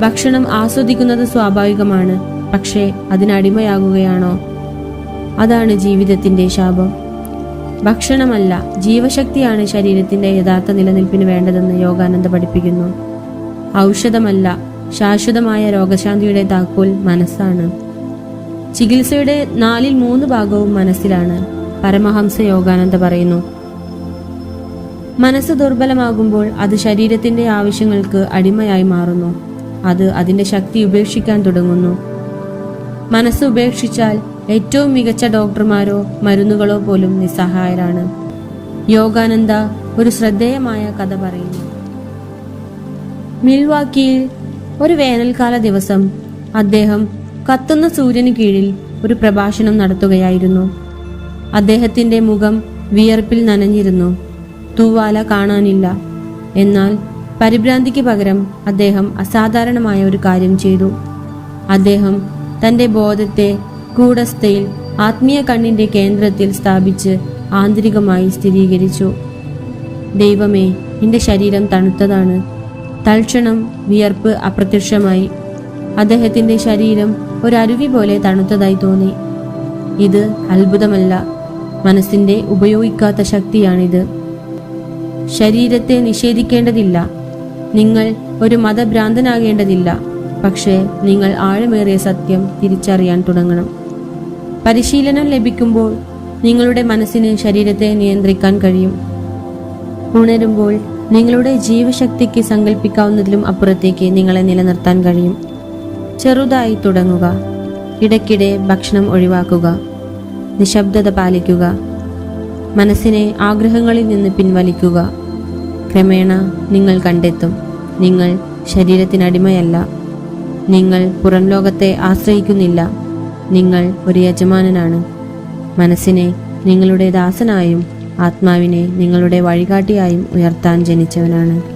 ഭക്ഷണം ആസ്വദിക്കുന്നത് സ്വാഭാവികമാണ് പക്ഷേ അതിനടിമയാകുകയാണോ അതാണ് ജീവിതത്തിന്റെ ശാപം. ഭക്ഷണമല്ല ജീവശക്തിയാണ് ശരീരത്തിന്റെ യഥാർത്ഥ നിലനിൽപ്പിന് വേണ്ടതെന്ന് യോഗാനന്ദ പഠിപ്പിക്കുന്നു. ഔഷധമല്ല ശാശ്വതമായ രോഗശാന്തിയുടെ താക്കോൽ മനസ്സാണ്. ചികിത്സയുടെ നാലിൽ മൂന്ന് ഭാഗവും മനസ്സിലാണ് പരമഹംസ യോഗാനന്ദ പറയുന്നു. മനസ്സ് ദുർബലമാകുമ്പോൾ അത് ശരീരത്തിന്റെ ആവശ്യങ്ങൾക്ക് അടിമയായി മാറുന്നു. അത് അതിന്റെ ശക്തി ഉപേക്ഷിക്കാൻ തുടങ്ങുന്നു. മനസ്സ് ഉപേക്ഷിച്ചാൽ ഏറ്റവും മികച്ച ഡോക്ടർമാരോ മരുന്നുകളോ പോലും നിസ്സഹായരാണ്. യോഗാനന്ദ ഒരു ശ്രദ്ധേയമായ കഥ പറയുന്നു. മിൽവാക്കിയിൽ ഒരു വേനൽക്കാല ദിവസം അദ്ദേഹം കത്തുന്ന സൂര്യന് കീഴിൽ ഒരു പ്രഭാഷണം നടത്തുകയായിരുന്നു. അദ്ദേഹത്തിന്റെ മുഖം വിയർപ്പിൽ നനഞ്ഞിരുന്നു. തൂവാല കാണാനില്ല. എന്നാൽ പരിഭ്രാന്തിക്ക് പകരം അദ്ദേഹം അസാധാരണമായ ഒരു കാര്യം ചെയ്തു. അദ്ദേഹം തന്റെ ബോധത്തെ കൂടസ്ഥയിൽ ആത്മീയ കണ്ണിന്റെ കേന്ദ്രത്തിൽ സ്ഥാപിച്ച് ആന്തരികമായി സ്ഥിരീകരിച്ചു. ദൈവമേ എന്റെ ശരീരം തണുത്തതാണ്. തൽക്ഷണം വിയർപ്പ് അപ്രത്യക്ഷമായി. അദ്ദേഹത്തിന്റെ ശരീരം ഒരരുവി പോലെ തണുത്തതായി തോന്നി. ഇത് അത്ഭുതമല്ല. മനസ്സിന്റെ ഉപയോഗിക്കാത്ത ശക്തിയാണിത്. ശരീരത്തെ നിഷേധിക്കേണ്ടതില്ല. നിങ്ങൾ ഒരു മതഭ്രാന്തനാകേണ്ടതില്ല. പക്ഷേ നിങ്ങൾ ആഴമേറിയ സത്യം തിരിച്ചറിയാൻ തുടങ്ങണം. പരിശീലനം ലഭിക്കുമ്പോൾ നിങ്ങളുടെ മനസ്സിന് ശരീരത്തെ നിയന്ത്രിക്കാൻ കഴിയും. ഉണരുമ്പോൾ നിങ്ങളുടെ ജീവശക്തിക്ക് സങ്കല്പിക്കാവുന്നതിലും അപ്പുറത്തേക്ക് നിങ്ങളെ നിലനിർത്താൻ കഴിയും. ചെറുതായി തുടങ്ങുക. ഇടയ്ക്കിടെ ഭക്ഷണം ഒഴിവാക്കുക. നിശബ്ദത പാലിക്കുക. മനസ്സിനെ ആഗ്രഹങ്ങളിൽ നിന്ന് പിൻവലിക്കുക. ക്രമേണ നിങ്ങൾ കണ്ടെത്തും. നിങ്ങൾ ശരീരത്തിനടിമയല്ല. നിങ്ങൾ പുറം ലോകത്തെ ആശ്രയിക്കുന്നില്ല. നിങ്ങൾ ഒരു യജമാനനാണ്. മനസ്സിനെ നിങ്ങളുടെ ദാസനായും ആത്മാവിനെ നിങ്ങളുടെ വഴികാട്ടിയായും ഉയർത്താൻ ജനിച്ചവനാണ്.